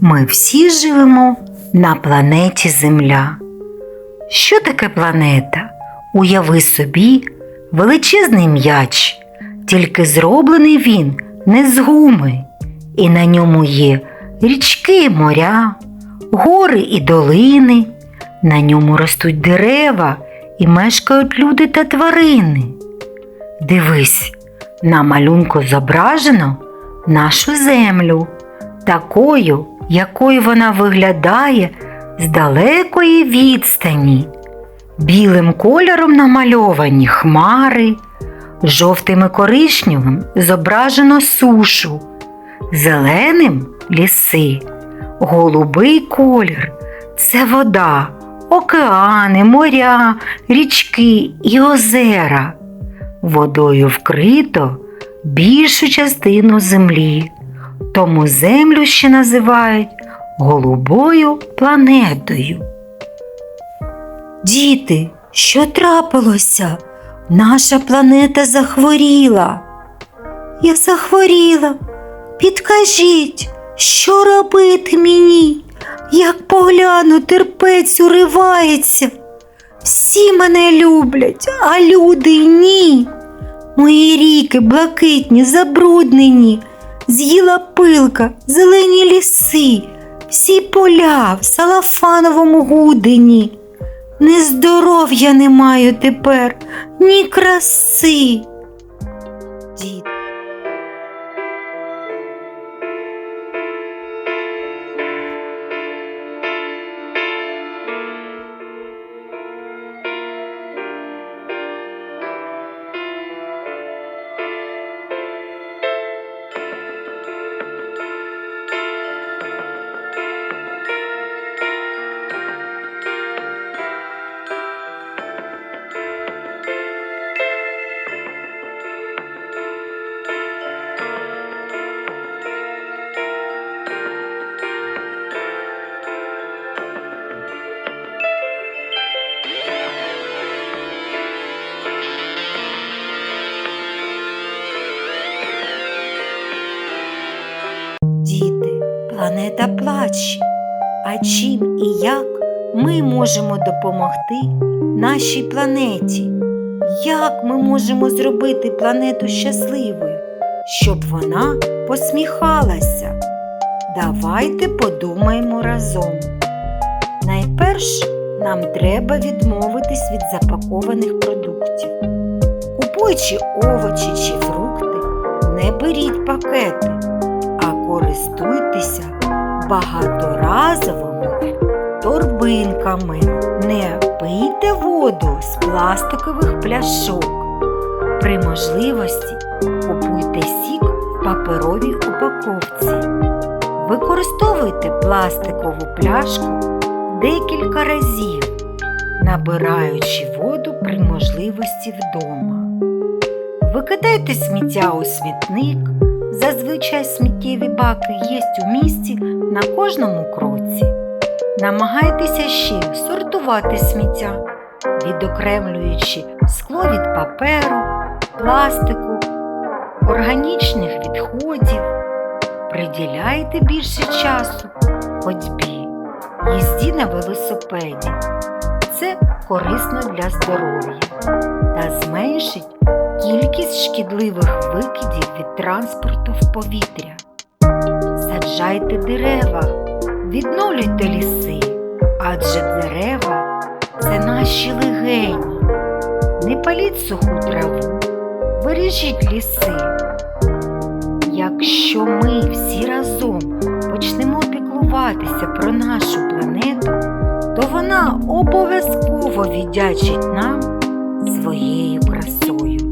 Ми всі живемо на планеті Земля. Що таке планета? Уяви собі величезний м'яч, тільки зроблений він не з гуми, і на ньому є річки моря, гори і долини, на ньому ростуть дерева і мешкають люди та тварини. Дивись, на малюнку зображено нашу землю, такою, якою вона виглядає з далекої відстані. Білим кольором намальовані хмари, жовтим і коричневим зображено сушу, зеленим ліси, голубий колір це вода, океани, моря, річки і озера. Водою вкрито більшу частину землі, тому землю ще називають голубою планетою. Діти, що трапилося? Наша планета захворіла. Я захворіла. Підкажіть, що робити мені? Як погляну, терпець уривається. Всі мене люблять, а люди ні. Мої ріки блакитні, забруднені, з'їла пилка, зелені ліси, всі поля в салафановому гудені. Ні здоров'я не маю тепер, ні краси. Дід. Планета плаче. А чим і як ми можемо допомогти нашій планеті? Як ми можемо зробити планету щасливою, щоб вона посміхалася? Давайте подумаємо разом. Найперш нам треба відмовитись від запакованих продуктів. Купуючи овочі чи фрукти, не беріть пакети а користуйтеся багаторазовими торбинками. Не пийте воду з пластикових пляшок. При можливості купуйте сік в паперовій упаковці. Використовуйте пластикову пляшку декілька разів, набираючи воду при можливості вдома. Викидайте сміття у смітник. Зазвичай сміттєві баки є у місті на кожному кроці. Намагайтеся ще сортувати сміття, відокремлюючи скло від паперу, пластику, органічних відходів. Приділяйте більше часу ходьбі, їзді на велосипеді. Це корисно для здоров'я та зменшить кількість шкідливих викидів від транспорту в повітря. Саджайте дерева, відновлюйте ліси, адже дерева це наші легені. Не паліть суху траву, бережіть ліси. Якщо ми всі разом почнемо піклуватися про нашу планету, то вона обов'язково віддячить нам своєю красою.